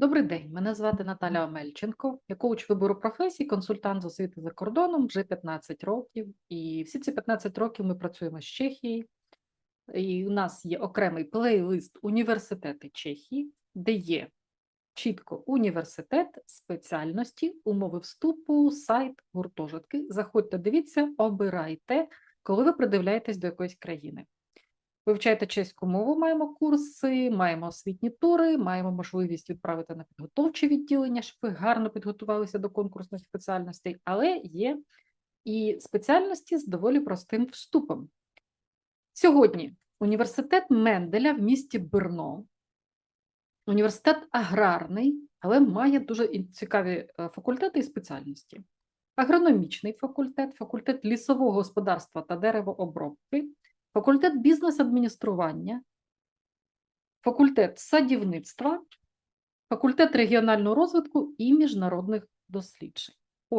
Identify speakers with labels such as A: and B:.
A: Добрий день, мене звати Наталя Омельченко. Я коуч вибору професій, консультант з освіти за кордоном вже 15 років. І всі ці 15 років ми працюємо з Чехією. І у нас є окремий плейлист університети Чехії, де є чітко університет, спеціальності, умови вступу, сайт, гуртожитки. Заходьте, дивіться, обирайте, коли ви придивляєтесь до якоїсь країни. Вивчайте чеську мову, маємо курси, маємо освітні тури, маємо можливість відправити на підготовчі відділення, щоб ви гарно підготувалися до конкурсних спеціальностей, але є і спеціальності з доволі простим вступом. Сьогодні університет Менделя в місті Брно, університет аграрний, але має дуже цікаві е, факультети і спеціальності. Агрономічний факультет, факультет лісового господарства та деревообробки, факультет бізнес-адміністрування, факультет садівництва, факультет регіонального розвитку і міжнародних досліджень.